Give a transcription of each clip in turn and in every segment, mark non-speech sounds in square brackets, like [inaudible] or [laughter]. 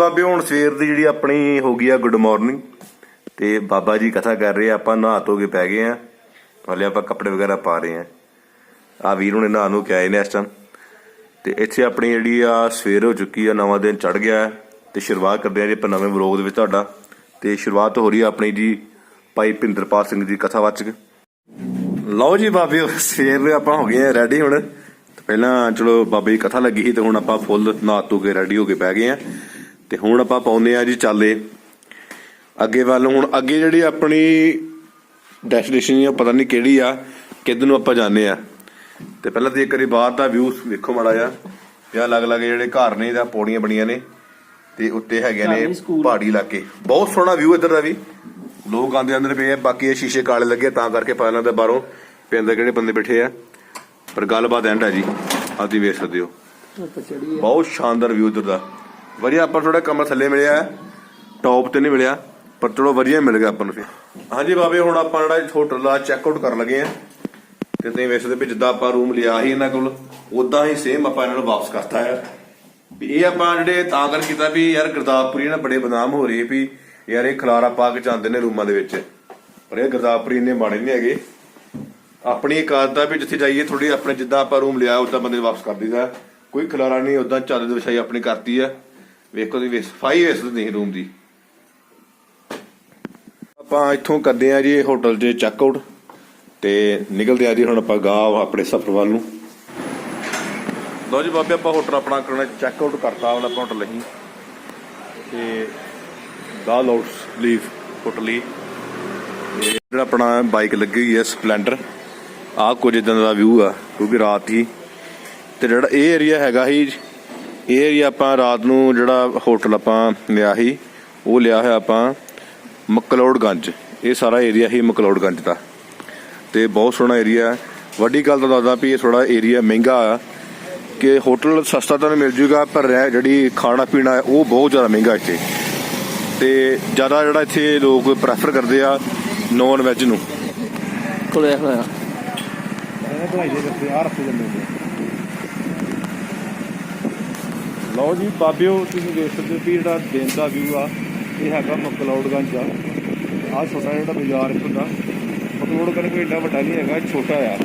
ਬਾਬੇ, ਹੁਣ ਸਵੇਰ ਦੀ ਜਿਹੜੀ ਆਪਣੀ ਹੋ ਗਈ ਆ ਗੁੱਡ ਮਾਰਨਿੰਗ ਤੇ ਬਾਬਾ ਜੀ ਕਥਾ ਕਰ ਰਹੇ ਆ, ਆਪਾਂ ਨਹਾ ਧੋ ਕੇ ਪੈ ਗਏ ਆ। ਹਲੇ ਆਪਾਂ ਕੱਪੜੇ ਵਗੈਰਾ ਪਾ ਰਹੇ ਆ। ਆ ਵੀਰ ਹੁਣੇ ਨਹਾ ਨੂੰ ਕੇ ਆਏ ਨੇ ਇਸ ਟਾਈਮ ਤੇ ਇੱਥੇ ਆਪਣੀ ਜਿਹੜੀ ਆ ਸਵੇਰ ਹੋ ਚੁੱਕੀ ਆ, ਨਵਾਂ ਦਿਨ ਚੜ ਗਿਆ ਤੇ ਸ਼ੁਰੂਆਤ ਕਰਦੇ ਆ ਜੀ ਆਪਾਂ ਨਵੇਂ ਵਲੋਗ ਦੇ ਵਿੱਚ ਤੁਹਾਡਾ। ਤੇ ਸ਼ੁਰੂਆਤ ਹੋ ਰਹੀ ਆ ਆਪਣੀ ਜੀ ਭਾਈ ਭਿੰਦਰਪਾਲ ਸਿੰਘ ਦੀ ਕਥਾ ਵਾਚਕ। ਲਓ ਜੀ ਬਾਬੇ ਸਵੇਰ ਦੇ ਆਪਾਂ ਹੋ ਗਏ ਆ ਰੈਡੀ ਹੁਣ। ਪਹਿਲਾਂ ਚਲੋ ਬਾਬੇ ਦੀ ਕਥਾ ਲੱਗੀ ਸੀ ਤੇ ਹੁਣ ਆਪਾਂ ਫੁੱਲ ਨਹਾ ਧੋ ਕੇ ਰੈਡੀ ਹੋ ਕੇ ਬਹਿ ਗਏ ਆ। ਤੇ ਹੁਣ ਆਪਾਂ ਪਾਉਂਦੇ ਆ ਜੀ ਚਾਲੇ। ਅੱਗੇ ਵੱਲ ਹੁਣ ਅੱਗੇ ਜਿਹੜੀ ਆਪਣੀ ਡੈਸਟੀਨੇਸ਼ਨ ਆ ਪਤਾ ਨਹੀਂ ਕਿਹੜੀ ਆ ਕਿੱਧਰ ਨੂੰ ਆਪਾਂ ਜਾਂਦੇ ਆ ਤੇ ਪਹਿਲਾਂ ਤੇ ਇੱਕ ਵਾਰੀ ਬਾਹਰ ਦਾ ਵਿਊ ਵੇਖੋ ਮਾੜਾ ਜਿਹਾ। ਇਹ ਅਲੱਗ-ਅਲੱਗ ਜਿਹੜੇ ਘਰ ਨੇ ਇਹਦਾ ਪੌੜੀਆਂ ਬਣੀਆਂ ਨੇ ਤੇ ਉੱਤੇ ਹੈਗੇ ਨੇ। ਪਹਾੜੀ ਇਲਾਕੇ। ਬਹੁਤ ਸੋਹਣਾ ਵਿਊ ਇੱਧਰ ਦਾ ਵੀ। ਲੋਕ ਆਂਦੇ ਅੰਦਰ ਪਏ ਆ ਬਾਕੀ ਇਹ ਸ਼ੀਸ਼ੇ ਕਾਲੇ ਲੱਗੇ ਤਾਂ ਕਰਕੇ ਪਾਇਲਾਂ ਦੇ ਬਾਹਰੋਂ ਵੀ ਅੰਦਰ ਕਿਹੜੇ ਬੰਦੇ ਬੈਠੇ ਆ। ਪਰ ਗੱਲਬਾਤ ਐਂਡ ਹੈ ਜੀ। ਆਦੀ ਵੇਖ ਸਕਦੇ ਹੋ। ਆ ਬਹੁਤ ਸ਼ਾਨਦਾਰ ਵਿਊ ਇੱਧਰ ਦਾ। ਵਧੀਆ, ਆਪਾਂ ਥੋੜਾ ਕਮਰ ਥੱਲੇ ਮਿਲਿਆ ਟੌਪ ਤੇ ਨਹੀਂ ਮਿਲਿਆ, ਪਰ ਚਲੋ ਵਧੀਆ ਮਿਲ ਗਿਆ ਆਪਾਂ ਨੂੰ ਹਾਂਜੀ ਬਾਬੇ, ਹੁਣ ਆਪਾਂ ਜਿਹੜਾ ਹੋਟਲ ਦਾ ਚੈੱਕ ਆਊਟ ਕਰਨ ਲੱਗੇ ਆ ਤੇ ਤੁਸੀਂ ਵੇਖਦੇ ਵੀ ਜਿੱਦਾਂ ਆਪਾਂ ਰੂਮ ਲਿਆ ਸੀ ਇਹਨਾਂ ਕੋਲ ਉਦਾਂ ਹੀ ਸੇਮ ਆਪਾਂ ਇਹਨਾਂ ਨੂੰ ਵਾਪਸ ਕਰਤਾ ਹੈ। ਵੀ ਇਹ ਆਪਾਂ ਜਿਹੜੇ ਤਾਂ ਕਰ ਕੀਤਾ ਵੀ ਯਾਰ ਗੁਰਦਾਸਪੁਰੀ ਨਾਲ ਬੜੇ ਬਦਨਾਮ ਹੋ ਰਹੇ ਵੀ ਯਾਰ ਇਹ ਖਲਾਰਾ ਪਾ ਕੇ ਜਾਂਦੇ ਨੇ ਰੂਮਾਂ ਦੇ ਵਿੱਚ। ਪਰ ਇਹ ਗੁਰਦਾਸਪੁਰੀ ਇੰਨੇ ਮਾੜੇ ਨਹੀਂ ਹੈਗੇ। ਆਪਣੀ ਇੱਕ ਆਦਤ ਵੀ ਜਿੱਥੇ ਜਾਈਏ ਥੋੜੀ ਆਪਣੇ ਜਿੱਦਾਂ ਆਪਾਂ ਰੂਮ ਲਿਆ ਉਦਾਂ ਬੰਦੇ ਵਾਪਸ ਕਰ ਦਈਦਾ। ਕੋਈ ਖਲਾਰਾ ਨਹੀਂ ਉਦਾਂ ਚਾਦਰ ਵਿਛਾਈ ਆਪਣੀ ਕਰਤੀ ਆ ਵੇਖੋ ਦੀ ਸਫ਼ਾਈ ਵੇਸ ਨਹੀਂ ਰੂਮ ਦੀ। ਆਪਾਂ ਇੱਥੋਂ ਕਰਦੇ ਆ ਜੀ ਹੋਟਲ 'ਚ ਚੈੱਕ ਆਊਟ ਤੇ ਨਿਕਲਦੇ ਆ ਜੀ ਹੁਣ ਆਪਾਂ ਗਾਹ ਆਪਣੇ ਸਫ਼ਰ ਵੱਲ ਨੂੰ। ਲੋ ਜੀ ਬਾਬੇ, ਆਪਾਂ ਹੋਟਲ ਆਪਣਾ ਕਰਨਾ ਚੈੱਕ ਆਊਟ ਕਰਤਾ ਹੁਣ ਆਪਾਂ ਹੋਟਲ ਹੀ ਤੇ ਗਾਹ ਲਾਊਟਸ ਲੀਵ ਹੋਟਲ ਹੀ। ਜਿਹੜਾ ਆਪਣਾ ਬਾਈਕ ਲੱਗੀ ਹੋਈ ਹੈ ਸਪਲੈਂਡਰ ਆਹ ਕੁਝ ਇਦਾਂ ਦਾ ਵਿਊ ਆ, ਕਿਉਂਕਿ ਰਾਤ ਹੀ। ਤੇ ਜਿਹੜਾ ਇਹ ਏਰੀਆ ਹੈਗਾ ਸੀ ਇਹ ਏਰੀਆ ਆਪਾਂ ਰਾਤ ਨੂੰ ਜਿਹੜਾ ਹੋਟਲ ਆਪਾਂ ਲਿਆ ਸੀ ਉਹ ਲਿਆ ਹੋਇਆ ਆਪਾਂ ਮਕਲੌੜਗੰਜ। ਇਹ ਸਾਰਾ ਏਰੀਆ ਹੀ ਮਕਲੌੜਗੰਜ ਦਾ। ਤੇ ਬਹੁਤ ਸੋਹਣਾ ਏਰੀਆ ਹੈ। ਵੱਡੀ ਗੱਲ ਤਾਂ ਦੱਸਦਾ ਵੀ ਇਹ ਥੋੜਾ ਏਰੀਆ ਮਹਿੰਗਾ ਆ। ਕਿ ਹੋਟਲ ਸਸਤਾ ਤਾਂ ਮਿਲ ਜੂਗਾ ਪਰ ਰਹਿ- ਜਿਹੜੀ ਖਾਣਾ ਪੀਣਾ ਹੈ ਉਹ ਬਹੁਤ ਜ਼ਿਆਦਾ ਮਹਿੰਗਾ ਇੱਥੇ। ਤੇ ਜ਼ਿਆਦਾ ਜਿਹੜਾ ਇੱਥੇ ਲੋਕ ਪ੍ਰੈਫਰ ਕਰਦੇ ਆ ਨੌਨ ਵੈਜ ਨੂੰ। ਖੁੱਲਿਆ ਹੋਇਆ। ਲਓ ਜੀ, ਬਾਬਿਓ, ਤੁਸੀਂ ਦੇਖ ਸਕਦੇ ਹੋ ਵੀ ਜਿਹੜਾ ਦਿਨ ਦਾ ਵਿਊ ਆ, ਇਹ ਹੈਗਾ ਮਕਲੌੜਗੰਜ ਆ। ਆ ਛੋਟਾ ਜਿਹੜਾ ਬਾਜ਼ਾਰ ਇੱਥੋਂ ਦਾ, ਮਕਲੌੜਗੰਜ ਕੋਈ ਏਡਾ ਵੱਡਾ ਨਹੀਂ ਹੈਗਾ, ਛੋਟਾ ਆ।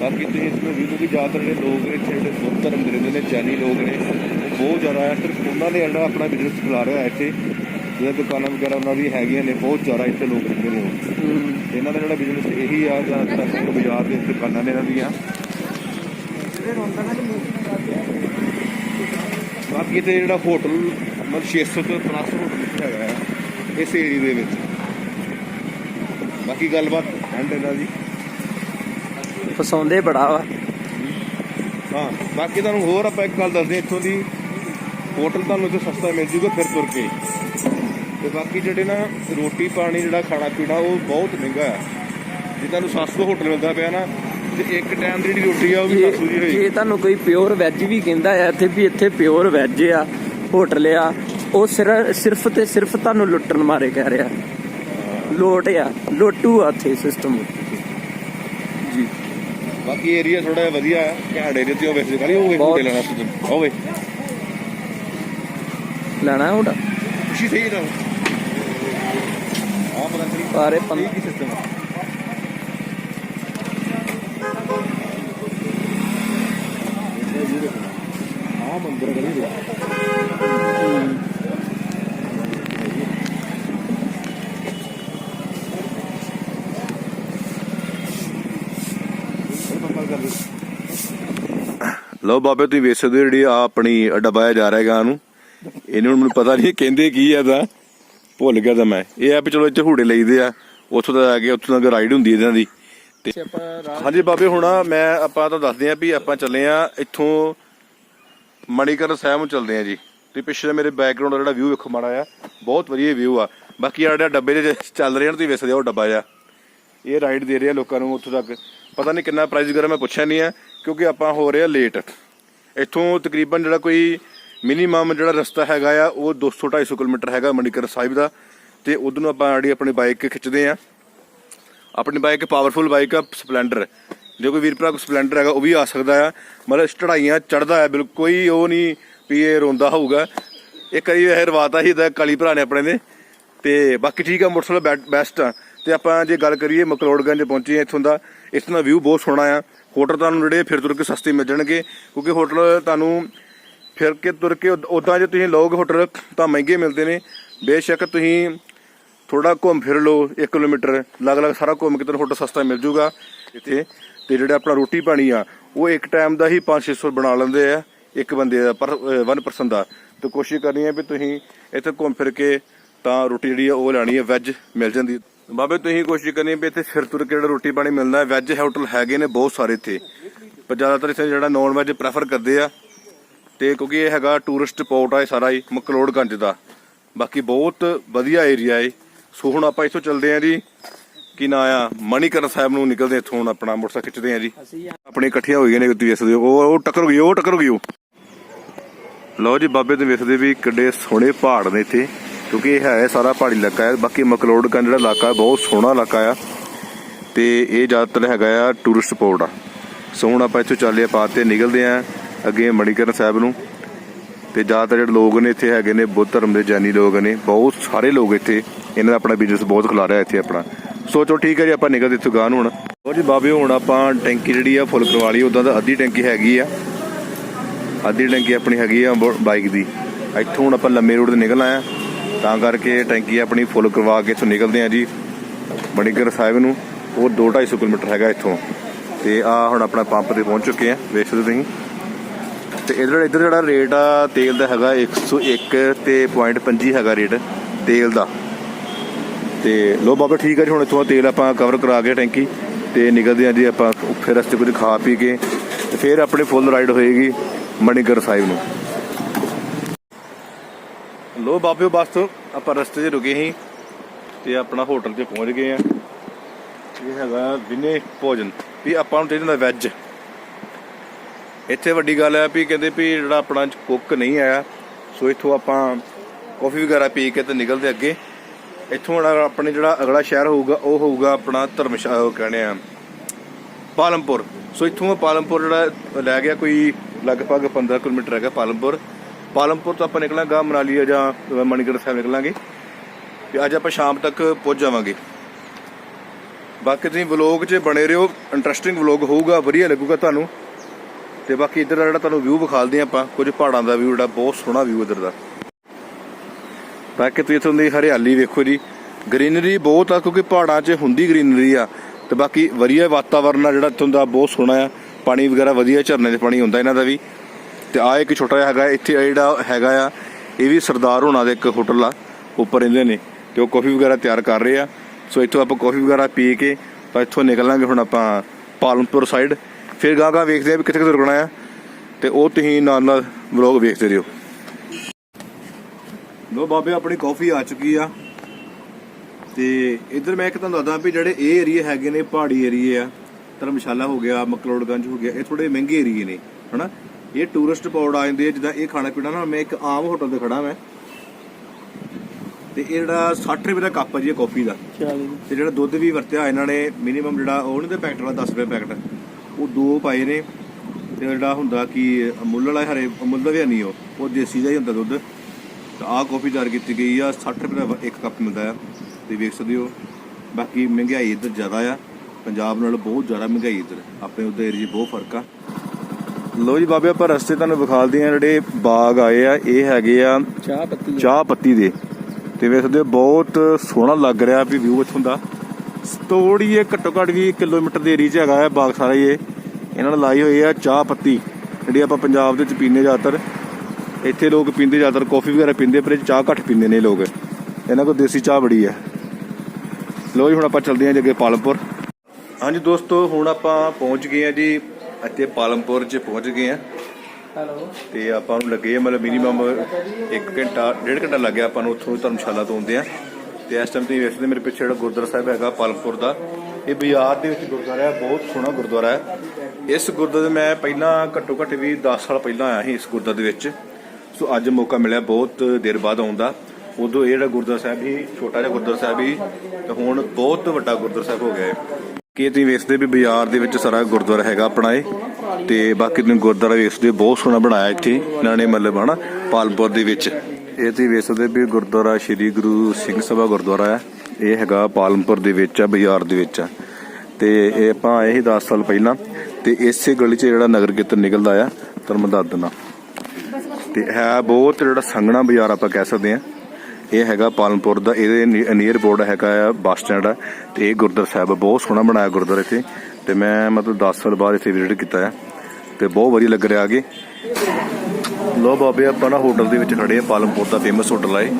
ਬਾਕੀ ਤੁਸੀਂ ਇਸ ਵਿੱਚ ਵੀ ਜ਼ਿਆਦਾਤਰ ਜਿਹੜੇ ਲੋਕ ਇੱਥੇ ਜਿਹੜੇ ਬੁੱਧ ਧਰਮ ਦੇ ਰਹਿੰਦੇ ਨੇ, ਜੈਨੀ ਲੋਕ ਨੇ ਬਹੁਤ ਜ਼ਿਆਦਾ ਆ। ਸਿਰਫ ਉਹਨਾਂ ਨੇ ਜਿਹੜਾ ਆਪਣਾ ਬਿਜ਼ਨਸ ਚਲਾ ਰਿਹਾ ਇੱਥੇ। ਜਿਹੜਾ ਦੁਕਾਨਾਂ ਵਗੈਰਾ ਉਹਨਾਂ ਦੀ ਹੈਗੀਆਂ ਨੇ, ਬਹੁਤ ਜ਼ਿਆਦਾ ਇੱਥੇ ਲੋਕ ਰਹਿੰਦੇ ਨੇ। ਉਹ। ਇਹਨਾਂ ਦਾ ਜਿਹੜਾ ਬਿਜ਼ਨਸ ਇਹੀ ਆ ਜ਼ਿਆਦਾਤਰ ਬਾਜ਼ਾਰ ਦੇ ਦੁਕਾਨਾਂ ਨੇ ਇਹਨਾਂ ਦੀਆਂ। ਬਾਕੀ ਤੇ ਜਿਹੜਾ ਹੋਟਲ ਮਤਲਬ 600 ਤੋਂ ਪਲੱਸ ਹੋਟਲ ਇੱਥੇ ਹੈਗਾ ਹੈ ਇਸ ਏਰੀਆ ਦੇ ਵਿੱਚ। ਬਾਕੀ ਗੱਲਬਾਤ ਐਂਡ ਇਹਨਾਂ ਦੀ। ਫਸਾਉਂਦੇ ਬੜਾ ਵਾ। ਹਾਂ ਬਾਕੀ ਤੁਹਾਨੂੰ ਹੋਰ ਆਪਾਂ ਇੱਕ ਗੱਲ ਦੱਸਦੇ ਹਾਂ ਇੱਥੋਂ ਦੀ ਹੋਟਲ ਤੁਹਾਨੂੰ ਇੱਥੇ ਸਸਤਾ ਮਿਲ ਜੂਗਾ ਫਿਰ ਤੁਰ ਕੇ। ਤੇ ਬਾਕੀ ਜਿਹੜੇ ਨਾ ਰੋਟੀ ਪਾਣੀ ਜਿਹੜਾ ਖਾਣਾ ਪੀਣਾ ਉਹ ਬਹੁਤ ਮਹਿੰਗਾ ਆ। ਜੇ ਤੁਹਾਨੂੰ ਸਸਤਾ ਹੋਟਲ ਮਿਲਦਾ ਪਿਆ ਨਾ ਤੇ ਇੱਕ ਟਾਈਮ ਦੀ ਜਿਹੜੀ ਰੋਟੀ ਆ ਉਹ ਵੀ ਜੇ ਸਸਤੀ ਹੋਈ। ਜੇ ਤੁਹਾਨੂੰ ਕੋਈ ਪਿਓਰ ਵੈਜ ਵੀ ਕਹਿੰਦਾ ਆ ਇੱਥੇ ਵੀ ਇੱਥੇ ਪਿਓਰ ਵੈਜ ਆ ਹੋਟਲ ਆ ਉਹ ਸਿਰ- ਸਿਰਫ ਤੇ ਸਿਰਫ ਤੁਹਾਨੂੰ ਲੁੱਟਣ ਮਾਰੇ ਕਹਿ ਰਿਹਾ। ਲੋਟ ਆ ਲੋਟੂ ਆ ਇੱਥੇ ਸਿਸਟਮ ਜੀ। ਬਾਕੀ ਏਰੀਆ ਥੋੜਾ ਜਿਹਾ ਵਧੀਆ ਹੈ ਘੈਂਟ ਏਰੀਆ ਤੇ ਲੈਣਾ ਤੁਸੀਂ ਹੋਵੇ ਲੈਣਾ ਹੋਟਲ ਖੁਸ਼ੀ ਸਹੀ ਨਾ ਆ ਪਤਾ ਨਹੀਂ ਸਾਰੇ ਪੰਦ ਕੀ ਸਿਸਟਮ ਹੈ ਆ? ਲਓ ਬਾਬੇ ਤੁਸੀਂ ਵੇਖ ਸਕਦੇ ਹੋ ਜਿਹੜੀ ਆ ਆਪਣੀ ਡਬਾਇਆ ਜਾ ਰਿਹਾ ਗਾ ਨੂੰ। ਇਹਨੂੰ ਮੈਨੂੰ ਪਤਾ ਨਹੀਂ ਕਹਿੰਦੇ ਕੀ ਆ ਦਾ ਭੁੱਲ ਗਿਆ ਤਾਂ ਮੈਂ। ਇਹ ਆ ਵੀ ਚਲੋ ਇੱਥੇ ਹੂੜੇ ਲਈਦੇ ਆ। ਉੱਥੋਂ ਦਾ ਆ ਕੇ ਉੱਥੋਂ ਤੱਕ ਰਾਈਡ ਹੁੰਦੀ ਇਹਨਾਂ ਦੀ। ਤੇ ਹਾਂਜੀ ਬਾਬੇ ਹੁਣ ਮੈਂ ਆਪਾਂ ਤਾਂ ਦੱਸਦੇ ਆ ਵੀ ਆਪਾਂ ਚੱਲੇ ਆ ਇੱਥੋਂ ਮਣੀਕਰਨ ਸਾਹਿਬ ਨੂੰ ਚੱਲਦੇ ਆ ਜੀ। ਤੇ ਪਿੱਛੇ ਮੇਰੇ ਬੈਕਗ੍ਰਾਉਂਡ ਦਾ ਜਿਹੜਾ ਵਿਊ ਵੇਖੋ ਮਾੜਾ ਆ ਬਹੁਤ ਵਧੀਆ ਵਿਊ ਆ। ਬਾਕੀ ਆ ਜਿਹੜਾ ਡੱਬੇ ਦੇ ਚੱਲ ਰਹੇ ਹਨ ਤੁਸੀਂ ਵੇਖ ਸਕਦੇ ਹੋ ਡੱਬਾ ਆ ਇਹ ਰਾਈਡ ਦੇ ਰਿਹਾ ਲੋਕਾਂ ਨੂੰ ਉੱਥੋਂ ਤੱਕ। ਪਤਾ ਨਹੀਂ ਕਿੰਨਾ ਪ੍ਰਾਈਸ ਵਗੈਰਾ ਮੈਂ ਪੁੱਛਿਆ ਨਹੀਂ ਹੈ ਕਿਉਂਕਿ ਆਪਾਂ ਹੋ ਰਹੇ ਆ ਲੇਟ ਇੱਥੋਂ ਤਕਰੀਬਨ ਜਿਹੜਾ ਕੋਈ ਮਿਨੀਮਮ ਜਿਹੜਾ ਰਸਤਾ ਹੈਗਾ ਆ, ਉਹ 200 250 ਕਿਲੋਮੀਟਰ ਹੈਗਾ ਮਣੀਕਰ ਸਾਹਿਬ ਦਾ। ਤੇ ਉਧਰ ਨੂੰ ਆਪਾਂ ਆੜੀ ਆਪਣੀ ਬਾਈਕ ਖਿੱਚਦੇ ਆ। ਆਪਣੀ ਬਾਈਕ ਪਾਵਰਫੁਲ ਬਾਈਕ ਆ ਸਪਲੈਂਡਰ ਜੇ ਕੋਈ ਵੀਰ ਭਰਾ ਕੋਲ ਸਪਲੈਂਡਰ ਹੈਗਾ, ਉਹ ਵੀ ਆ ਸਕਦਾ ਆ। ਮਤਲਬ ਚੜਾਈਆਂ ਚੜਦਾ ਹੈ ਬਿਲਕੁਲ, ਕੋਈ ਉਹ ਨਹੀਂ ਵੀ ਇਹ ਰੋਂਦਾ ਹੋਊਗਾ। ਇੱਕ ਵਾਰੀ ਇਹ ਰਵਾਤਾ ਹੀ ਦਾ ਕਾਲੀ ਭਰਾ ਨੇ ਆਪਣੇ ਨੇ ਤੇ ਬਾਕੀ ਠੀਕ ਆ, ਮੋਟਰਸਾਈਕਲ ਬੈਸਟ ਆ। ਤੇ ਆਪਾਂ ਜੇ ਗੱਲ ਕਰੀਏ ਮਕਲੋੜਗੰਜ ਪਹੁੰਚੇ ਇੱਥੋਂ ਦਾ ਇੱਥੋਂ ਦਾ ਵਿਊ ਬਹੁਤ ਸੋਹਣਾ ਆ। ਹੋਟਲ ਤੁਹਾਨੂੰ ਜਿਹੜੇ ਫਿਰ ਤੁਰ ਕੇ ਸਸਤੇ ਮਿਲ ਜਾਣਗੇ, ਕਿਉਂਕਿ ਹੋਟਲ ਤੁਹਾਨੂੰ ਫਿਰ ਕੇ ਤੁਰ ਕੇ ਉਦਾਂ ਜੇ ਤੁਸੀਂ ਲਓਗੇ ਹੋਟਲ, ਤਾਂ ਮਹਿੰਗੇ ਮਿਲਦੇ ਨੇ। ਬੇਸ਼ੱਕ ਤੁਸੀਂ ਥੋੜਾ ਘੁੰਮ ਫਿਰ ਲਓ 1 ਕਿਲੋਮੀਟਰ, ਅਲੱਗ-ਅਲੱਗ ਸਾਰਾ ਘੁੰਮ ਕੇ ਤੁਹਾਨੂੰ ਹੋਟਲ ਸਸਤਾ ਮਿਲ ਜੂਗਾ ਇੱਥੇ। ਤੇ ਜਿਹੜਾ ਆਪਣਾ ਰੋਟੀ ਪਾਣੀ ਆ, ਉਹ ਇੱਕ ਟਾਈਮ ਦਾ ਹੀ 5-600 ਬਣਾ ਲੈਂਦੇ ਆ, ਇੱਕ ਬੰਦੇ ਦਾ, ਪਰ 1 ਪਰਸਨ ਦਾ। ਤੇ ਕੋਸ਼ਿਸ਼ ਕਰਨੀ ਹੈ ਵੀ ਤੁਸੀਂ ਇੱਥੇ ਘੁੰਮ ਫਿਰ ਕੇ ਤਾਂ ਰੋਟੀ ਜਿਹੜੀ ਆ ਉਹ ਲੈਣੀ ਹੈ ਵੈਜ ਮਿਲ ਜਾਂਦੀ। ਬਾਬੇ, ਤੁਸੀਂ ਕੋਸ਼ਿਸ਼ ਕਰਨੀ ਵੀ ਇੱਥੇ ਫਿਰ ਤੁਰ ਕੇ ਜਿਹੜਾ ਰੋਟੀ ਪਾਣੀ ਮਿਲਦਾ ਹੈ ਵੈਜ ਹੋਟਲ ਹੈਗੇ ਨੇ ਬਹੁਤ ਸਾਰੇ ਇੱਥੇ। ਪਰ ਜ਼ਿਆਦਾਤਰ ਇੱਥੇ ਜਿਹੜਾ ਨੌਨ ਵੈਜ ਪ੍ਰੈਫਰ ਕਰਦੇ ਆ। ਤੇ ਕਿਉਂਕਿ ਇਹ ਹੈਗਾ ਟੂਰਿਸਟ ਸਪੌਟ ਆ ਇਹ ਸਾਰਾ ਹੀ, ਮਕਲੋੜਗੰਜ ਦਾ। ਬਾਕੀ ਬਹੁਤ ਵਧੀਆ ਏਰੀਆ ਏ ਸੋ ਹੁਣ ਆਪਾਂ ਇੱਥੋਂ ਚੱਲਦੇ ਆਂ ਜੀ। ਕੀ ਨਾ ਆ? ਮਣੀਕਰਨ ਸਾਹਿਬ ਨੂੰ ਨਿਕਲਦੇ ਇੱਥੋਂ ਹੁਣ ਆਪਣਾ ਮੋਟਰਸਾਈਕਲ ਖਿੱਚਦੇ ਆਂ ਜੀ। ਅਸੀਂ ਆਪਣੇ ਇਕੱਠੀਆਂ ਹੋਈਆਂ ਨੇ, ਤੁਸੀਂ ਵੇਖਦੇ ਹੋ। ਉਹ ਉਹ ਟੱਕਰ ਗਈ, ਉਹ ਟੱਕਰ ਗਈ ਉਹ। ਲਓ ਜੀ, ਬਾਬੇ ਤੇ ਵੇਖਦੇ ਵੀ ਕਿੱਡੇ ਸੋਹਣੇ ਪਹਾੜ ਨੇ ਇੱਥੇ। ਕਿਉਂਕਿ ਇਹ ਹੈ ਸਾਰਾ ਪਹਾੜੀ ਇਲਾਕਾ ਹੈ। ਬਾਕੀ ਮਕਲੋੜਗੰਜ ਜਿਹੜਾ ਇਲਾਕਾ ਬਹੁਤ ਸੋਹਣਾ ਇਲਾਕਾ ਆ। ਤੇ ਇਹ ਜ਼ਿਆਦਾਤਰ ਹੈਗਾ ਆ ਟੂਰਿਸਟ ਸਪੌਟ ਆ। ਸੋ ਹੁਣ ਆਪਾਂ ਇੱਥੋਂ ਚੱਲੇ ਪਾਤ ਤੇ ਨਿਕਲਦੇ ਆ ਅੱਗੇ ਮਣੀਕਰਨ ਸਾਹਿਬ ਨੂੰ। ਤੇ ਜ਼ਿਆਦਾਤਰ ਜਿਹੜੇ ਲੋਕ ਨੇ ਇੱਥੇ ਹੈਗੇ ਨੇ, ਬੁੱਧ ਧਰਮ ਦੇ ਜੈਨੀ ਲੋਕ ਨੇ, ਬਹੁਤ ਸਾਰੇ ਲੋਕ ਇੱਥੇ, ਇਹਨਾਂ ਦਾ ਆਪਣਾ ਬਿਜ਼ਨਸ ਬਹੁਤ ਖਿਲਾ ਰਿਹਾ ਇੱਥੇ ਆਪਣਾ। ਸੋ ਚਲੋ ਠੀਕ ਹੈ ਜੀ, ਆਪਾਂ ਨਿਕਲਦੇ ਇੱਥੋਂ ਗਾਂ ਨੂੰ ਹੁਣ। ਉਹ ਜੀ ਬਾਬੇ, ਹੁਣ ਆਪਾਂ ਟੈਂਕੀ ਜਿਹੜੀ ਆ ਫੁੱਲ ਕਰਵਾ ਲਈ, ਉਦਾਂ ਤਾਂ ਅੱਧੀ ਟੈਂਕੀ ਹੈਗੀ ਆ। ਅੱਧੀ ਟੈਂਕੀ ਆਪਣੀ ਹੈਗੀ ਆ ਬ- ਬਾਈਕ ਦੀ। ਇੱਥੋਂ ਹੁਣ ਆਪਾਂ ਲੰਮੇ ਰੋਡ ਤੇ ਨਿਕਲਣਾ ਆ। ਤਾਂ ਕਰਕੇ ਟੈਂਕੀ ਆਪਣੀ ਫੁੱਲ ਕਰਵਾ ਕੇ ਇੱਥੋਂ ਨਿਕਲਦੇ ਆ ਜੀ ਮਣੀਕਰ ਸਾਹਿਬ ਨੂੰ। ਉਹ 2-250 ਕਿਲੋਮੀਟਰ ਹੈਗਾ ਇੱਥੋਂ। ਤੇ ਆ ਹੁਣ ਆਪਣਾ ਪੰਪ ਤੇ ਪਹੁੰਚ ਚੁੱਕੇ ਆ ਵੇਖ ਸਕਦੇ ਤੁਸੀਂ। ਤੇ ਇਧਰ ਇਧਰ ਜਿਹੜਾ ਰੇਟ ਆ, ਤੇਲ ਦਾ ਹੈਗਾ 101 ਤੇ 0.25 ਹੈਗਾ ਰੇਟ ਤੇਲ ਦਾ। ਤੇ ਲੋ ਬਾਬਾ, ਠੀਕ ਆ ਜੀ, ਹੁਣ ਇੱਥੋਂ ਤੇਲ ਆਪਾਂ ਕਵਰ ਕਰਾ ਕੇ ਟੈਂਕੀ ਤੇ ਨਿਕਲਦੇ ਆ ਜੀ ਆਪਾਂ। ਫਿਰ ਰਸਤੇ ਕੁਝ ਖਾ ਪੀ ਕੇ ਤੇ ਫਿਰ ਆਪਣੇ ਫੁੱਲ ਰਾਈਡ ਹੋਏਗੀ ਮਣੀਕਰ ਸਾਹਿਬ ਨੂੰ। ਲੋ ਬਾਬਿਓ ਬਸ ਆਪਾਂ ਰਸਤੇ 'ਚ ਰੁਕੇ ਸੀ ਤੇ ਆਪਣਾ ਹੋਟਲ 'ਤੇ ਪਹੁੰਚ ਗਏ ਆ। ਇਹ ਹੈਗਾ ਵਿਨੇ ਭੋਜਨ। ਵੀ ਆਪਾਂ ਨੂੰ ਚਾਹੀਦਾ ਵੈਜ ਇੱਥੇ ਵੱਡੀ ਗੱਲ ਹੈ ਵੀ ਕਹਿੰਦੇ ਵੀ ਜਿਹੜਾ ਆਪਣਾ ਕੁੱਕ ਨਹੀਂ ਆਇਆ, ਸੋ ਇੱਥੋਂ ਆਪਾਂ ਕਾਫੀ ਵਗੈਰਾ ਪੀ ਕੇ ਤੇ ਨਿਕਲਦੇ ਅੱਗੇ। ਇੱਥੋਂ ਆਪਣੇ ਜਿਹੜਾ ਅਗਲਾ ਸ਼ਹਿਰ ਹੋਊਗਾ, ਉਹ ਹੋਊਗਾ ਆਪਣਾ ਧਰਮਸ਼ਾਲਾ, ਉਹ ਕਹਿੰਦੇ ਆ, ਪਾਲਮਪੁਰ। ਸੋ ਇੱਥੋਂ ਪਾਲਮਪੁਰ ਜਿਹੜਾ ਲੈ ਗਿਆ ਕੋਈ ਲਗਭਗ 15 ਕਿਲੋਮੀਟਰ ਹੈਗਾ ਪਾਲਮਪੁਰ। ਪਾਲਮਪੁਰ ਤੋਂ ਆਪਾਂ ਨਿਕਲਾਂਗਾ ਮਨਾਲੀ ਜਾਂ ਮਣੀਗੜ ਸਾਹਿਬ ਨਿਕਲਾਂਗੇ। ਤੇ ਅੱਜ ਆਪਾਂ ਸ਼ਾਮ ਤੱਕ ਪਹੁੰਚ ਜਾਵਾਂਗੇ। ਬਾਕੀ ਤੁਸੀਂ ਵਲੌਗ 'ਚ ਬਣੇ ਰਹੋ ਇੰਟਰਸਟਿੰਗ ਵਲੌਗ ਹੋਊਗਾ, ਵਧੀਆ ਲੱਗੂਗਾ ਤੁਹਾਨੂੰ। ਤੇ ਬਾਕੀ ਇੱਧਰ ਦਾ ਜਿਹੜਾ ਤੁਹਾਨੂੰ ਵਿਊ ਵਿਖਾਲਦੇ ਹਾਂ ਆਪਾਂ, ਕੁਝ ਪਹਾੜਾਂ ਦਾ ਵਿਊ ਜਿਹੜਾ, ਬਹੁਤ ਸੋਹਣਾ ਵਿਊ ਇੱਧਰ ਦਾ। ਬਾਕੀ ਤੁਸੀਂ ਇੱਥੋਂ ਦੀ ਹਰਿਆਲੀ ਵੇਖੋ ਜੀ। ਗ੍ਰੀਨਰੀ ਬਹੁਤ ਆ, ਕਿਉਂਕਿ ਪਹਾੜਾਂ 'ਚ ਹੁੰਦੀ ਗ੍ਰੀਨਰੀ ਆ। ਤੇ ਬਾਕੀ ਵਧੀਆ ਵਾਤਾਵਰਨ ਆ ਜਿਹੜਾ ਇੱਥੋਂ ਦਾ, ਬਹੁਤ ਸੋਹਣਾ ਆ। ਪਾਣੀ ਵਗੈਰਾ ਵਧੀਆ ਝਰਨੇ 'ਚ ਪਾਣੀ ਹੁੰਦਾ ਇਹਨਾਂ ਦਾ ਵੀ। ਤੇ ਆ ਇੱਕ ਛੋਟਾ ਜਿਹਾ ਹੈਗਾ, ਇੱਥੇ ਜਿਹੜਾ ਹੈਗਾ ਆ, ਇਹ ਵੀ ਸਰਦਾਰ ਹੋਣਾ ਦਾ ਇੱਕ ਹੋਟਲ ਆ, ਉੱਪਰ ਰਹਿੰਦੇ ਨੇ ਤੇ ਉਹ ਕਾਫੀ ਵਗੈਰਾ ਤਿਆਰ ਕਰ ਰਹੇ ਆ। ਸੋ ਇੱਥੋਂ ਆਪਾਂ ਕਾਫੀ ਵਗੈਰਾ ਪੀ ਕੇ ਤਾਂ ਇੱਥੋਂ ਨਿਕਲਾਂਗੇ ਹੁਣ ਆਪਾਂ ਪਾਲਮਪੁਰ ਸਾਈਡ ਫਿਰ ਗਾਂ ਗਾਂ ਵੇਖਦੇ ਆ ਵੀ ਕਿੱਥੇ ਕਿੱਥੇ ਰੁਕਣਾ ਆ, ਤੇ ਉਹ ਤੁਸੀਂ ਨਾਲ ਨਾਲ ਵਲੌਗ ਵੇਖਦੇ ਰਹੋ। ਲੋ ਬਾਬੇ, ਆਪਣੀ ਕਾਫੀ ਆ ਚੁੱਕੀ ਆ। ਤੇ ਇੱਧਰ ਮੈਂ ਇੱਕ ਤੁਹਾਨੂੰ ਦੱਸਦਾ ਵੀ ਜਿਹੜੇ ਇਹ ਏਰੀਆ ਹੈਗੇ ਨੇ ਪਹਾੜੀ ਏਰੀਏ ਆ, ਧਰਮਸ਼ਾਲਾ ਹੋ ਗਿਆ, ਮਕਲੋੜਗੰਜ ਹੋ ਗਿਆ, ਇਹ ਥੋੜੇ ਮਹਿੰਗੇ ਏਰੀਏ ਨੇ, ਹਨਾ? ਇਹ ਟੂਰਿਸਟ ਸਪੌਟ ਆ ਜਾਂਦੇ ਆ ਜਿੱਦਾਂ ਇਹ ਖਾਣਾ ਪੀਣਾ ਨਾ ਮੈਂ ਇੱਕ ਆਮ ਹੋਟਲ ਤੇ ਖੜਾ ਮੈਂ ਤੇ ਇਹ ਜਿਹੜਾ 60 ਰੁਪਏ ਦਾ ਕੱਪ ਆ ਜੀ ਕਾਫੀ ਦਾ। 40 ਤੇ ਜਿਹੜਾ ਦੁੱਧ ਵੀ ਵਰਤਿਆ ਇਹਨਾਂ ਨੇ ਮਿਨੀਮਮ ਜਿਹੜਾ ਉਹ ਨਹੀਂ ਤੇ ਪੈਕਟ ਵਾਲਾ 10 ਰੁਪਏ ਪੈਕਟ। ਉਹ ਦੋ ਪਾਏ ਨੇ। ਤੇ ਜਿਹੜਾ ਹੁੰਦਾ ਕਿ ਅਮੁੱਲ ਵਾਲਾ ਹਰੇ ਅਮੁੱਲ ਦਾ ਵੀ ਨਹੀਂ ਉਹ ਉਹ ਦੇਸੀ ਦਾ ਹੀ ਹੁੰਦਾ ਦੁੱਧ। ਤੇ ਆਹ ਕਾਫੀ ਤਿਆਰ ਕੀਤੀ ਗਈ ਆ 60 ਰੁਪਏ ਦਾ ਇੱਕ ਕੱਪ ਮਿਲਦਾ ਆ। ਤੇ ਵੇਖ ਸਕਦੇ ਹੋ ਬਾਕੀ ਮਹਿੰਗਾਈ ਇੱਧਰ ਜ਼ਿਆਦਾ ਆ। ਪੰਜਾਬ ਨਾਲੋਂ ਬਹੁਤ ਜ਼ਿਆਦਾ ਮਹਿੰਗਾਈ ਇੱਧਰ। ਆਪਣੇ ਉੱਧਰ ਏਰੀਏ ਬਹੁਤ ਫ਼ਰਕ ਆ। ਲੋ ਜੀ ਬਾਬੇ ਆਪਾਂ ਰਸਤੇ ਤੁਹਾਨੂੰ ਵਿਖਾਲਦੇ ਆ ਜਿਹੜੇ ਬਾਗ ਆਏ ਆ ਇਹ ਹੈਗੇ ਆ ਚਾਹ ਪੱਤੀ ਚਾਹ ਪੱਤੀ ਦੇ। ਤੇ ਵੇਖਦੇ ਹੋ ਬਹੁਤ ਸੋਹਣਾ ਲੱਗ ਰਿਹਾ ਵੀ ਵਿਊ ਇੱਥੋਂ ਦਾ। ਥੋੜੀ ਇਹ ਘੱਟੋ ਘੱਟ ਵੀ ਕਿਲੋਮੀਟਰ ਦੇ ਏਰੀਆ 'ਚ ਹੈਗਾ ਹੈ ਬਾਗ ਸਾਰਾ ਇਹ। ਇਹਨਾਂ ਨੇ ਲਾਈ ਹੋਈ ਆ ਚਾਹ ਪੱਤੀ ਜਿਹੜੀ ਆਪਾਂ ਪੰਜਾਬ ਦੇ ਵਿੱਚ ਪੀਂਦੇ ਜ਼ਿਆਦਾਤਰ। ਇੱਥੇ ਲੋਕ ਪੀਂਦੇ ਜ਼ਿਆਦਾਤਰ ਕਾਫੀ ਵਗੈਰਾ ਪੀਂਦੇ ਪਰ ਇਹ ਚਾਹ ਘੱਟ ਪੀਂਦੇ ਨੇ ਲੋਕ। ਇਹਨਾਂ ਕੋਲ ਦੇਸੀ ਚਾਹ ਬੜੀ ਹੈ ਲੋ ਜੀ ਹੁਣ ਆਪਾਂ ਚੱਲਦੇ ਹਾਂ ਜੀ ਅੱਗੇ ਪਾਲਮਪੁਰ। ਹਾਂਜੀ ਦੋਸਤੋ ਹੁਣ ਆਪਾਂ ਪਹੁੰਚ ਗਏ ਆ ਜੀ ਇੱਥੇ ਪਾਲਮਪੁਰ 'ਚ ਪਹੁੰਚ ਗਏ ਆ। ਹੈਲੋ। ਤੇ ਆਪਾਂ ਨੂੰ ਲੱਗੇ ਆ ਮਤਲਬ ਮਿਨੀਮਮ 1 ਘੰਟਾ ਡੇਢ ਘੰਟਾ ਲੱਗਿਆ ਆਪਾਂ ਨੂੰ ਉੱਥੋਂ ਧਰਮਸ਼ਾਲਾ ਤੋਂ ਆਉਂਦੇ ਆ ਤੇ ਇਸ ਟਾਈਮ ਤੁਸੀਂ ਵੇਖਦੇ ਮੇਰੇ ਪਿੱਛੇ ਜਿਹੜਾ ਗੁਰਦੁਆਰਾ ਸਾਹਿਬ ਹੈਗਾ ਪਾਲਮਪੁਰ ਦਾ ਇਹ ਬਾਜ਼ਾਰ ਦੇ ਵਿੱਚ ਗੁਰਦੁਆਰਾ ਹੈ ਬਹੁਤ ਸੋਹਣਾ ਗੁਰਦੁਆਰਾ ਹੈ। ਇਸ ਗੁਰਦੁਆਰੇ ਮੈਂ ਪਹਿਲਾਂ ਘੱਟੋ ਘੱਟ ਵੀ 10 ਸਾਲ ਪਹਿਲਾਂ ਆਇਆ ਸੀ ਇਸ ਗੁਰਦੁਆਰੇ ਦੇ ਵਿੱਚ। ਸੋ ਅੱਜ ਮੌਕਾ ਮਿਲਿਆ ਬਹੁਤ ਦੇਰ ਬਾਅਦ ਆਉਣ ਦਾ। ਉਦੋਂ ਇਹ ਜਿਹੜਾ ਗੁਰਦੁਆਰਾ ਸਾਹਿਬ ਸੀ ਛੋਟਾ ਜਿਹਾ ਗੁਰਦੁਆਰਾ ਸਾਹਿਬ ਸੀ ਤੇ ਹੁਣ ਬਹੁਤ ਵੱਡਾ ਗੁਰਦੁਆਰਾ ਸਾਹਿਬ ਹੋ ਗਿਆ ਹੈ। ਕੀ ਤੁਸੀਂ ਵੇਖਦੇ ਵੀ ਬਾਜ਼ਾਰ ਦੇ ਵਿੱਚ ਸਾਰਾ ਗੁਰਦੁਆਰਾ ਹੈਗਾ ਆਪਣਾ ਇਹ, ਤੇ ਬਾਕੀ ਤੁਸੀਂ ਗੁਰਦੁਆਰਾ ਵੇਖਦੇ ਬਹੁਤ ਸੋਹਣਾ ਬਣਾਇਆ ਇੱਥੇ ਇਹਨਾਂ ਨੇ ਮਤਲਬ ਹਨਾ ਪਾਲਪੁਰ ਦੇ ਵਿੱਚ। ਇਹ ਤੁਸੀਂ ਵੇਖ ਸਕਦੇ ਵੀ ਗੁਰਦੁਆਰਾ ਸ੍ਰੀ ਗੁਰੂ ਸਿੰਘ ਸਭਾ ਗੁਰਦੁਆਰਾ ਹੈ, ਇਹ ਹੈਗਾ ਪਾਲਮਪੁਰ ਦੇ ਵਿੱਚ ਆ ਬਾਜ਼ਾਰ ਦੇ ਵਿੱਚ ਆ ਤੇ ਇਹ ਆਪਾਂ ਆਏ ਸੀ 10 ਸਾਲ ਪਹਿਲਾਂ, ਤੇ ਇਸੇ ਗਲੀ 'ਚ ਜਿਹੜਾ ਨਗਰ ਕੀਰਤਨ ਨਿਕਲਦਾ ਆ, ਤੁਹਾਨੂੰ ਮੈਂ ਦੱਸ ਦਿੰਦਾ। ਤੇ ਹੈ ਬਹੁਤ ਜਿਹੜਾ ਸੰਘਣਾ ਬਾਜ਼ਾਰ ਆਪਾਂ ਕਹਿ ਸਕਦੇ ਆ ਇਹ ਹੈਗਾ ਪਾਲਮਪੁਰ ਦਾ ਇਹਦੇ ਨੀਅਰ ਬੋਰਡ ਹੈਗਾ ਆ ਬੱਸ ਸਟੈਂਡ ਆ ਤੇ ਇਹ ਗੁਰਦੁਆਰਾ ਸਾਹਿਬ ਆ, ਬਹੁਤ ਸੋਹਣਾ ਬਣਾਇਆ ਗੁਰਦੁਆਰਾ ਇੱਥੇ ਤੇ ਮੈਂ ਮਤਲਬ 10 ਸਾਲ ਬਾਅਦ ਇੱਥੇ ਵਿਜ਼ਿਟ ਕੀਤਾ ਆ ਤੇ ਬਹੁਤ ਵਧੀਆ ਲੱਗ ਰਿਹਾ ਆਗੇ ਲੋ ਬਾਬੇ ਆਪਾਂ ਨਾ ਹੋਟਲ ਦੇ ਵਿੱਚ ਖੜੇ ਆ ਪਾਲਮਪੁਰ ਦਾ ਫੇਮਸ ਹੋਟਲ ਆ ਇਹ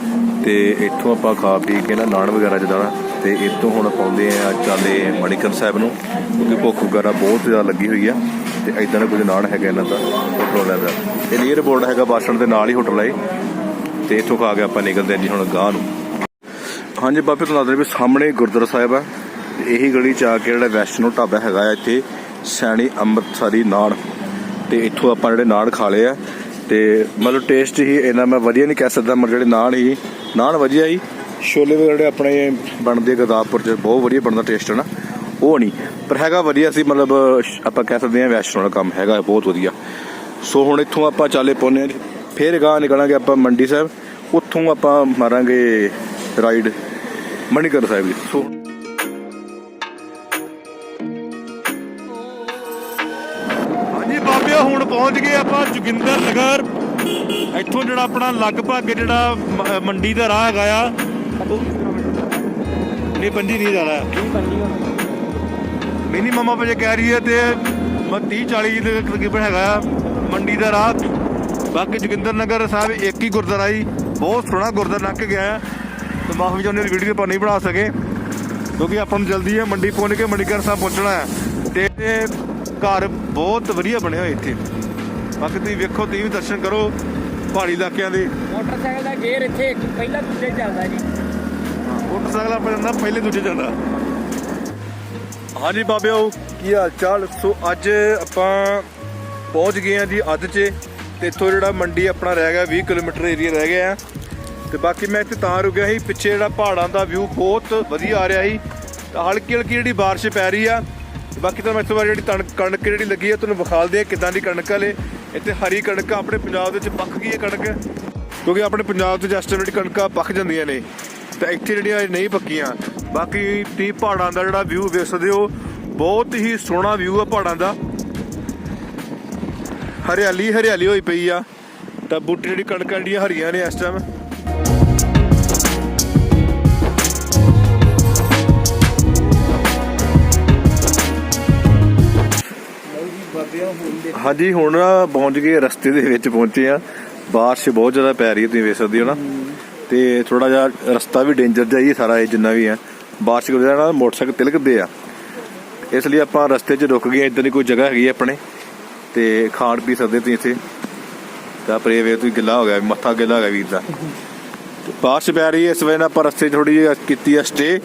ਤੇ ਇੱਥੋਂ ਆਪਾਂ ਖਾ ਪੀ ਕੇ ਨਾ ਨਾਨ ਵਗੈਰਾ ਜਿੱਦਾਂ ਤੇ ਇੱਥੋਂ ਹੁਣ ਪਾਉਂਦੇ ਆ ਚਾਲੇ ਮਣੀਕਰ ਸਾਹਿਬ ਨੂੰ ਕਿਉਂਕਿ ਭੁੱਖ ਵਗੈਰਾ ਬਹੁਤ ਜ਼ਿਆਦਾ ਲੱਗੀ ਹੋਈ ਆ ਤੇ ਇਦਾਂ ਦਾ ਕੁਝ ਨਾਨ ਹੈਗਾ ਇਹਨਾਂ ਦਾ ਹੋਟਲ ਵਾਲਿਆਂ ਦਾ ਇਹ ਨੀਅਰ ਬੋਰਡ ਹੈਗਾ ਬੱਸ ਸਟੈਂਡ ਦੇ ਨਾਲ ਹੀ ਹੋਟਲ ਆ ਤੇ ਇੱਥੋਂ ਖਾ ਕੇ ਆਪਾਂ ਨਿਕਲਦੇ ਜੀ ਹੁਣ ਗਾਂ ਨੂੰ। ਹਾਂਜੀ ਬਾਬੇ ਤੁਹਾਨੂੰ ਦੱਸ ਰਿਹਾ ਵੀ ਸਾਹਮਣੇ ਗੁਰਦੁਆਰਾ ਸਾਹਿਬ ਆ ਤੇ ਇਹੀ ਗਲੀ ਚ ਆ ਕੇ ਜਿਹੜਾ ਵੈਸ਼ਨੋ ਢਾਬਾ ਹੈਗਾ ਆ, ਇੱਥੇ ਸੈਣੀ ਅੰਮ੍ਰਿਤਸਰੀ ਨਾਨ। ਤੇ ਇੱਥੋਂ ਆਪਾਂ ਜਿਹੜੇ ਨਾਨ ਖਾ ਲਏ ਆ। ਤੇ ਮਤਲਬ ਟੇਸਟ ਹੀ ਇਹਨਾਂ ਮੈਂ ਵਧੀਆ ਨਹੀਂ ਕਹਿ ਸਕਦਾ, ਮਤਲਬ ਜਿਹੜੇ ਨਾਨ ਹੀ, ਨਾਨ ਵਧੀਆ ਹੀ ਛੋਲੇ ਵਗੈਰਾ ਜਿਹੜੇ ਆਪਣੇ ਬਣਦੇ ਗਦਾਪੁਰ ਚ ਬਹੁਤ ਵਧੀਆ ਬਣਦਾ ਟੇਸਟ ਹੈ ਨਾ ਉਹ ਨਹੀਂ, ਪਰ ਹੈਗਾ ਵਧੀਆ ਸੀ, ਮਤਲਬ ਆਪਾਂ ਕਹਿ ਸਕਦੇ ਹਾਂ ਵੈਸ਼ਨੋ ਦਾ ਕੰਮ ਹੈਗਾ, ਬਹੁਤ ਵਧੀਆ। ਸੋ ਹੁਣ ਇੱਥੋਂ ਆਪਾਂ ਚਾਲੇ ਪਾਉਂਦੇ ਹਾਂ ਜੀ। ਫਿਰ ਗਾਂ ਨਿਕਲਾਂਗੇ ਆਪਾਂ ਮੰਡੀ ਸਾਹਿਬ। ਉੱਥੋਂ ਆਪਾਂ ਮਾਰਾਂਗੇ ਰਾਈਡ ਮਣੀਕਰ ਸਾਹਿਬ ਦੀ ਸੋ ਹਾਂਜੀ ਬਾਬਿਓ, ਹੁਣ ਪਹੁੰਚ ਗਏ ਆਪਾਂ ਜੋਗਿੰਦਰ ਨਗਰ। ਇੱਥੋਂ ਜਿਹੜਾ ਆਪਣਾ ਲਗਭਗ ਜਿਹੜਾ ਮ- ਮੰਡੀ ਦਾ ਰਾਹ ਹੈਗਾ ਆ ਨਹੀਂ, ਪੰਜੀ ਨਹੀਂ ਜਾਣਾ ਮਿਨੀ ਮਮਾ ਪਜੇ ਕਹਿ ਰਹੀ ਹੈ ਤੇ 30 40 ਦੇ ਤਕਰੀਬਨ ਹੈਗਾ ਆ ਮੰਡੀ ਦਾ ਰਾਹ। ਬਾਕੀ ਜੋਗਿੰਦਰ ਨਗਰ ਸਾਹਿਬ ਇੱਕ ਹੀ ਗੁਰਦੁਆਰਾ ਜੀ ਬਹੁਤ ਸੋਹਣਾ ਗੁਰਦੁਆਰਾ ਲੰਘ ਕੇ ਗਿਆ ਤੇ ਮਾਫੀ ਚਾਹੁੰਦੇ ਵੀਡੀਓ ਆਪਾਂ ਨਹੀਂ ਬਣਾ ਸਕੇ। ਕਿਉਂਕਿ ਆਪਾਂ ਨੂੰ ਜਲਦੀ ਹੈ ਮੰਡੀ ਪਹੁੰਚ ਕੇ ਮੰਡੀਗੜ ਸਾਹਿਬ ਪਹੁੰਚਣਾ ਹੈ। ਤੇ ਘਰ ਬਹੁਤ ਵਧੀਆ ਬਣੇ ਹੋਏ ਇੱਥੇ। ਬਾਕੀ ਤੁਸੀਂ ਵੇਖੋ ਤੁਸੀਂ ਵੀ ਦਰਸ਼ਨ ਕਰੋ ਪਹਾੜੀ ਇਲਾਕਿਆਂ ਦੇ। ਮੋਟਰਸਾਈਕਲ ਦਾ ਗੇਅਰ ਇੱਥੇ ਪਹਿਲਾਂ ਦੂਜੇ ਚੱਲਦਾ ਜੀ। ਮੋਟਰਸਾਈਕਲ ਆਪਾਂ ਜਾਂਦਾ ਪਹਿਲੇ ਦੂਜੇ ਜਾਂਦਾ। ਹਾਂਜੀ ਬਾਬਿਓ ਕੀ ਹਾਲ ਚਾਲ? ਸੋ ਅੱਜ ਆਪਾਂ ਪਹੁੰਚ ਗਏ ਆ ਜੀ ਅੱਧ 'ਚ। ਤੇ ਇੱਥੋਂ ਜਿਹੜਾ ਮੰਡੀ ਆਪਣਾ ਰਹਿ ਗਿਆ 20 ਕਿਲੋਮੀਟਰ ਏਰੀਆ ਰਹਿ ਗਿਆ ਆ। ਤੇ ਬਾਕੀ ਮੈਂ ਇੱਥੇ ਤਾਂ ਰੁਕਿਆ ਸੀ, ਪਿੱਛੇ ਜਿਹੜਾ ਪਹਾੜਾਂ ਦਾ ਵਿਊ ਬਹੁਤ ਵਧੀਆ ਆ ਰਿਹਾ ਸੀ। ਹਲਕੀ ਹਲਕੀ ਜਿਹੜੀ ਬਾਰਿਸ਼ ਪੈ ਰਹੀ ਆ। ਬਾਕੀ ਤਾਂ ਮੈਂ ਇਸ ਵਾਰ ਜਿਹੜੀ ਤਣ- ਕਣਕ ਜਿਹੜੀ ਲੱਗੀ ਆ, ਤੁਹਾਨੂੰ ਵਿਖਾਲ ਦੇ ਕਿਦਾਂ ਦੀ ਕਣਕ ਵਾਲੇ ਇੱਥੇ ਹਰੀ ਕਣਕ ਆਪਣੇ ਪੰਜਾਬ ਦੇ ਵਿੱਚ ਪੱਕ ਗਈ ਹੈ ਕਣਕ। ਕਿਉਂਕਿ ਆਪਣੇ ਪੰਜਾਬ 'ਚ ਜਸਟ ਜਿਹੜੀ ਕਣਕਾਂ ਪੱਕ ਜਾਂਦੀਆਂ ਨੇ। ਤਾਂ ਇੱਥੇ ਜਿਹੜੀਆਂ ਨਹੀਂ ਪੱਕੀਆਂ। ਬਾਕੀ ਤੀ ਪਹਾੜਾਂ ਦਾ ਜਿਹੜਾ ਵਿਊ ਵੇਖ ਸਕਦੇ ਹੋ, ਬਹੁਤ ਹੀ ਸੋਹਣਾ ਵਿਊ ਆ ਪਹਾੜਾਂ ਦਾ। ਹਰਿਆਲੀ ਹਰਿਆਲੀ ਹੋਈ ਪਈ ਆ। ਤਾਂ ਬੂਟੇ ਜਿਹੜੀ ਕਣਕਾਂ ਜਿਹੜੀਆਂ ਹਰੀਆਂ ਨੇ ਇਸ ਟਾਈਮ ਹਾਂਜੀ, ਹੁਣ ਪਹੁੰਚ ਗਏ ਰਸਤੇ ਦੇ ਵਿੱਚ ਪਹੁੰਚੇ ਆ। ਬਾਰਿਸ਼ ਬਹੁਤ ਜ਼ਿਆਦਾ ਪੈ ਰਹੀ ਹੈ ਤੁਸੀਂ ਵੇਖ ਸਕਦੇ ਹੋ ਨਾ। ਤੇ ਥੋੜਾ ਜਿਹਾ ਰਸਤਾ ਵੀ ਡੇਂਜਰ ਜਿਹਾ ਹੀ ਸਾਰਾ ਇਹ ਜਿੰਨਾ ਵੀ ਆ। ਬਾਰਿਸ਼ ਦੀ ਨਾਲ ਮੋਟਰਸਾਈਕਲ ਤਿਲਕਦੇ ਆ। ਇਸ ਲਈ ਆਪਾਂ ਰਸਤੇ 'ਚ ਰੁਕ ਗਏ ਇਦਾਂ ਦੀ ਕੋਈ ਜਗ੍ਹਾ ਹੈਗੀ ਆ ਆਪਣੇ। ਤੇ ਖਾਣ ਪੀ ਸਕਦੇ ਤੁਸੀਂ ਇੱਥੇ। ਤਾਂ ਪਰ ਵੇ ਤੁਸੀਂ ਗਿੱਲਾ ਹੋ ਗਿਆ, ਮੱਥਾ ਗਿੱਲਾ ਹੋ ਗਿਆ ਵੀਰ ਦਾ। ਬਾਰਿਸ਼ ਪੈ ਰਹੀ ਹੈ, ਇਸ ਵਜ੍ਹਾ ਨਾਲ ਆਪਾਂ ਰਸਤੇ 'ਚ ਥੋੜੀ ਜਿਹੀ ਕੀਤੀ ਆ ਸਟੇ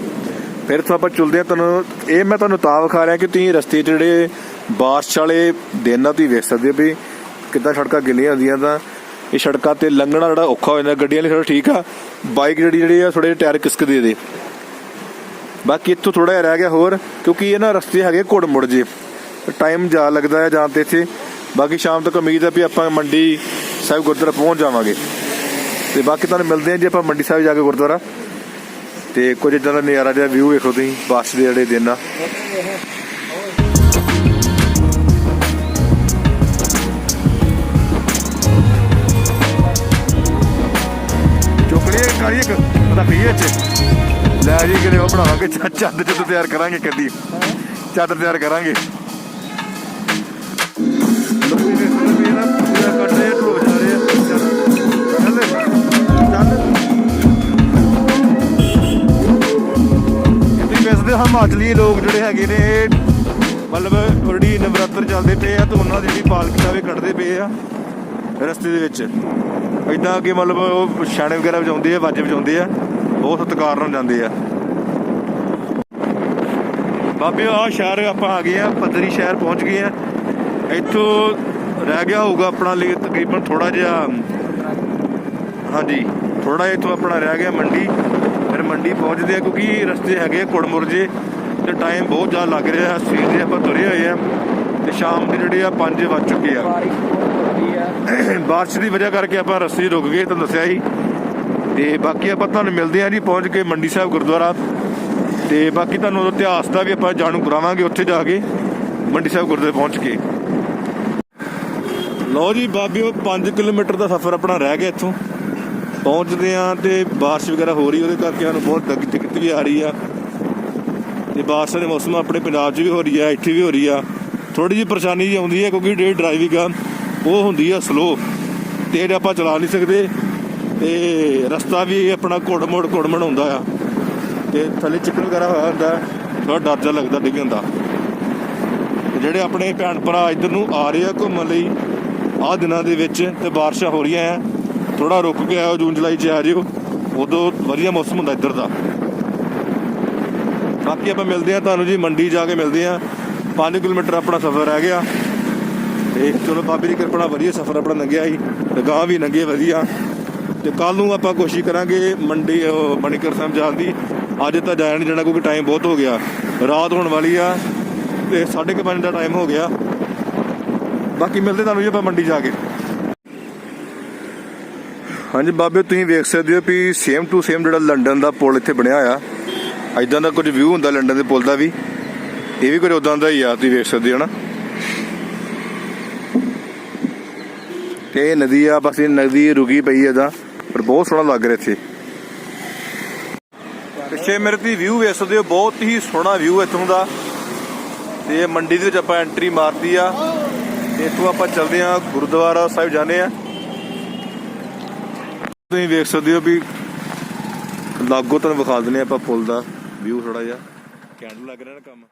ਫਿਰ ਤੋਂ ਆਪਾਂ ਚੁਲਦੇ ਆ ਤੁਹਾਨੂੰ ਇਹ ਮੈਂ ਤੁਹਾਨੂੰ ਤਾਂ ਵਿਖਾ ਰਿਹਾ ਕਿ ਤੁਸੀਂ ਰਸਤੇ 'ਚ ਜਿਹੜੇ ਬਾਰਿਸ਼ ਵਾਲੇ ਦਿਨ ਆ, ਤੁਸੀਂ ਵੇਖ ਸਕਦੇ ਹੋ ਵੀ ਕਿੱਦਾਂ ਸੜਕਾਂ ਗਿੱਲੀਆਂ ਹੁੰਦੀਆਂ ਤਾਂ ਇਹ ਸੜਕਾਂ ਤੇ ਲੰਘਣਾ ਜਿਹੜਾ ਔਖਾ ਹੋ ਜਾਂਦਾ, ਗੱਡੀਆਂ ਲਈ ਥੋੜਾ ਠੀਕ ਆ, ਬਾਈਕ ਜਿਹੜੀ ਜਿਹੜੀ ਆ ਥੋੜੇ ਟਾਇਰ ਕਿਸਕਦੇ ਦੇ ਬਾਕੀ ਇੱਥੋਂ ਥੋੜਾ ਜਿਹਾ ਰਹਿ ਗਿਆ ਹੋਰ, ਕਿਉਂਕਿ ਇਹ ਨਾ ਰਸਤੇ ਹੈਗੇ ਘੁੜ ਮੁੜ ਜੇ। ਟਾਈਮ ਜਾ ਲੱਗਦਾ ਹੈ ਜਾਣ ਤੇ ਇੱਥੇ। ਬਾਕੀ ਸ਼ਾਮ ਤੱਕ ਉਮੀਦ ਹੈ ਵੀ ਆਪਾਂ ਮੰਡੀ ਸਾਹਿਬ ਗੁਰਦੁਆਰਾ ਪਹੁੰਚ ਜਾਵਾਂਗੇ। ਤੇ ਬਾਕੀ ਤੁਹਾਨੂੰ ਮਿਲਦੇ ਹਾਂ ਜੀ ਆਪਾਂ ਮੰਡੀ ਸਾਹਿਬ ਜਾ ਕੇ ਗੁਰਦੁਆਰਾ। ਤੇ ਕੁਝ ਇਦਾਂ ਦਾ ਨਜ਼ਾਰਾ ਜਿਹਾ ਵਿਊ ਵੇਖੋ ਤੁਸੀਂ ਬਾਰਿਸ਼ ਦੇ ਜਿਹੜੇ ਦਿਨ ਆ। ਚੁੱਕਣੀ ਕਾਲੀ ਇੱਕ ਰੱਖੀ ਚ ਲੈ ਜੀ ਕਿਤੇ ਉਹ ਬਣਾਵਾਂਗੇ ਚ- ਚੱਦ ਚੱਦ ਤਿਆਰ ਕਰਾਂਗੇ ਕਦੀ ਚੱਦ ਤਿਆਰ ਕਰਾਂਗੇ। ਹਿਮਾਚਲੀ ਲੋਕ ਜਿਹੜੇ ਹੈਗੇ ਨੇ, ਮਤਲਬ ਉਹਦੀ ਨਵਰਾਤਰ ਚੱਲਦੇ ਪਏ ਆ ਤੇ ਉਹਨਾਂ ਦੀ ਜਿਹੜੀ ਪਾਲਕੀ ਦਾ ਵੀ ਕੱਢਦੇ ਪਏ ਆ ਰਸਤੇ ਦੇ ਵਿੱਚ। ਇਦਾਂ ਕਿ ਮਤਲਬ ਉਹ ਛਾਣੇ ਵਗੈਰਾ ਵਜਾਉਂਦੇ ਆ, ਵਾਜੇ ਵਜਾਉਂਦੇ ਆ, ਬਹੁਤ ਸਤਿਕਾਰ ਨਾਲ ਜਾਂਦੇ ਆ। ਬਾਬੇ ਆ ਸ਼ਹਿਰ ਆਪਾਂ ਆ ਗਏ ਆ, ਪੱਧਰੀ ਸ਼ਹਿਰ ਪਹੁੰਚ ਗਏ ਆ। ਇੱਥੋਂ ਰਹਿ ਗਿਆ ਹੋਊਗਾ ਆਪਣਾ ਲਈ ਤਕਰੀਬਨ ਥੋੜਾ ਜਿਹਾ, ਹਾਂਜੀ ਥੋੜਾ ਇੱਥੋਂ ਆਪਣਾ ਰਹਿ ਗਿਆ ਮੰਡੀ। ਫਿਰ ਮੰਡੀ ਪਹੁੰਚਦੇ ਆ ਕਿਉਂਕਿ ਰਸਤੇ ਹੈਗੇ ਆ ਕੁੜਮੁਰਜੇ ਤੇ ਟਾਈਮ ਬਹੁਤ ਜ਼ਿਆਦਾ ਲੱਗ ਰਿਹਾ ਸਵੇਰ ਦੇ ਆਪਾਂ ਤੁਰੇ ਹੋਏ ਆ ਤੇ ਸ਼ਾਮ ਦੇ ਜਿਹੜੇ ਆ 5 ਵੱਜ ਚੁੱਕੇ ਆ। ਬਾਰਿਸ਼ ਆ। [coughs] ਦੀ ਵਜ੍ਹਾ ਕਰਕੇ ਆਪਾਂ ਰਸਤੇ ਰੁਕ ਗਏ ਤੁਹਾਨੂੰ ਦੱਸਿਆ ਸੀ। ਤੇ ਬਾਕੀ ਆਪਾਂ ਤੁਹਾਨੂੰ ਮਿਲਦੇ ਹਾਂ ਜੀ ਪਹੁੰਚ ਕੇ ਮੰਡੀ ਸਾਹਿਬ ਗੁਰਦੁਆਰਾ। ਤੇ ਬਾਕੀ ਤੁਹਾਨੂੰ ਇਤਿਹਾਸ ਦਾ ਵੀ ਆਪਾਂ ਜਾਣੂ ਕਰਾਵਾਂਗੇ ਉੱਥੇ ਜਾ ਕੇ ਮੰਡੀ ਸਾਹਿਬ ਗੁਰਦੁਆਰੇ ਪਹੁੰਚ ਕੇ। ਲਓ ਜੀ ਬਾਬਿਓ 5 ਕਿਲੋਮੀਟਰ ਦਾ ਸਫ਼ਰ ਆਪਣਾ ਰਹਿ ਗਿਆ ਇੱਥੋਂ। ਪਹੁੰਚਦੇ ਆ ਤੇ ਬਾਰਿਸ਼ ਵਗੈਰਾ ਹੋ ਰਹੀ, ਉਹਦੇ ਕਰਕੇ ਸਾਨੂੰ ਬਹੁਤ ਦਿੱਕਤ ਵੀ ਆ ਰਹੀ ਆ। ਤੇ ਬਾਰਿਸ਼ ਦੇ ਮੌਸਮ ਆਪਣੇ ਪੰਜਾਬ 'ਚ ਵੀ ਹੋ ਰਹੀ ਆ, ਇੱਥੇ ਵੀ ਹੋ ਰਹੀ ਆ। ਥੋੜੀ ਜਿਹੀ ਪਰੇਸ਼ਾਨੀ ਜੀ ਆਉਂਦੀ ਹੈ ਕਿਉਂਕਿ ਜਿਹੜੀ ਡਰਾਈਵਿੰਗ ਆ, ਉਹ ਹੁੰਦੀ ਆ ਸਲੋ ਤੇਜ਼ ਆਪਾਂ ਚਲਾ ਨਹੀਂ ਸਕਦੇ। ਤੇ ਰਸਤਾ ਵੀ ਆਪਣਾ ਘੁੜ ਮੋੜ ਘੁੜ ਮੋੜ ਹੁੰਦਾ ਆ। ਤੇ ਥੱਲੇ ਚਿੱਕੜ ਵਗੈਰਾ ਹੋਇਆ ਹੁੰਦਾ ਥੋੜਾ ਡਰ ਜਿਹਾ ਲੱਗਦਾ ਡਿੱਗਣ ਦਾ। ਤੇ ਜਿਹੜੇ ਆਪਣੇ ਭੈਣ ਭਰਾ ਇੱਧਰ ਨੂੰ ਆ ਰਹੇ ਆ ਘੁੰਮਣ ਲਈ, ਆਹ ਦਿਨਾਂ ਦੇ ਵਿੱਚ ਤੇ ਬਾਰਿਸ਼ਾਂ ਹੋ ਰਹੀਆਂ ਆ। ਥੋੜਾ ਰੁਕ ਕੇ ਆਓ ਜੂਨ ਜੁਲਾਈ 'ਚ ਆ ਜਿਓ। ਉਦੋਂ ਵਧੀਆ ਮੌਸਮ ਹੁੰਦਾ ਇੱਧਰ ਦਾ। ਬਾਕੀ ਆਪਾਂ ਮਿਲਦੇ ਆ ਤੁਹਾਨੂੰ ਜੀ, ਮੰਡੀ ਜਾ ਕੇ ਮਿਲਦੇ ਆ 5 ਕਿਲੋਮੀਟਰ ਆਪਣਾ ਸਫ਼ਰ ਰਹਿ ਗਿਆ। ਤੇ ਚਲੋ ਬਾਬੇ ਦੀ ਕਿਰਪਾ ਨਾਲ ਵਧੀਆ ਸਫ਼ਰ ਆਪਣਾ ਲੰਘਿਆ ਜੀ ਤੇ ਗਾਂ ਵੀ ਲੰਘੇ ਵਧੀਆ। ਤੇ ਕੱਲ ਨੂੰ ਆਪਾਂ ਕੋਸ਼ਿਸ਼ ਕਰਾਂਗੇ ਮੰਡੀ ਮਣੀਕਰ ਸਾਹਿਬ ਜਾਣ ਦੀ। ਅੱਜ ਤਾਂ ਜਾਇਆ ਨਹੀਂ ਜਾਣਾ ਕਿਉਂਕਿ ਟਾਈਮ ਬਹੁਤ ਹੋ ਗਿਆ। ਰਾਤ ਹੋਣ ਵਾਲੀ ਆ ਤੇ 5:30 ਦਾ ਟਾਈਮ ਹੋ ਗਿਆ। ਬਾਕੀ ਮਿਲਦੇ ਤੁਹਾਨੂੰ ਜੀ ਆਪਾਂ ਮੰਡੀ ਜਾ ਕੇ। ਹਾਂਜੀ ਬਾਬੇ, ਤੁਸੀਂ ਵੇਖ ਸਕਦੇ ਹੋ ਵੀ ਸੇਮ ਟੂ ਸੇਮ ਜਿਹੜਾ ਲੰਡਨ ਦਾ ਪੁਲ ਇੱਥੇ ਬਣਿਆ ਹੋਇਆ ਐਦਾਂ ਦਾ ਕੁਝ ਵਿਊ ਹੁੰਦਾ ਲੰਡਨ ਦੇ ਪੁਲ ਦਾ ਵੀ। ਇਹ ਵੀ ਕੁਝ ਉਦਾਂ ਦਾ ਹੀ ਆ, ਤੁਸੀਂ ਵੇਖ ਸਕਦੇ ਹੋ ਨਾ। ਤੇ ਇਹ ਨਦੀ ਆ, ਬਸ ਇਹ ਨਦੀ ਰੁਕੀ ਪਈ ਇਹਦਾ ਪਰ ਬਹੁਤ ਸੋਹਣਾ ਲੱਗ ਰਿਹਾ ਇੱਥੇ। ਪਿੱਛੇ ਮੇਰੇ ਤੁਸੀਂ ਵਿਊ ਵੇਖ ਸਕਦੇ ਹੋ, ਬਹੁਤ ਹੀ ਸੋਹਣਾ ਵਿਊ ਇੱਥੋਂ ਦਾ। ਤੇ ਇਹ ਮੰਡੀ ਦੇ ਵਿੱਚ ਆਪਾਂ ਐਂਟਰੀ ਮਾਰਤੀ ਆ। ਤੇ ਇੱਥੋਂ ਆਪਾਂ ਚੱਲਦੇ ਆ ਗੁਰਦੁਆਰਾ ਸਾਹਿਬ ਜਾਂਦੇ ਆ ਤੁਸੀਂ ਵੇਖ ਸਕਦੇ ਹੋ ਵੀ ਲਾਗੋ ਤੁਹਾਨੂੰ ਵਿਖਾ ਦਿੰਦੇ ਹਾਂ ਆਪਾਂ ਪੁਲ ਦਾ ਵਿਊ ਥੋੜਾ ਜਿਹਾ। ਕੈਂਡ ਲੱਗ ਰਿਹਾ ਨਾ ਕੰਮ।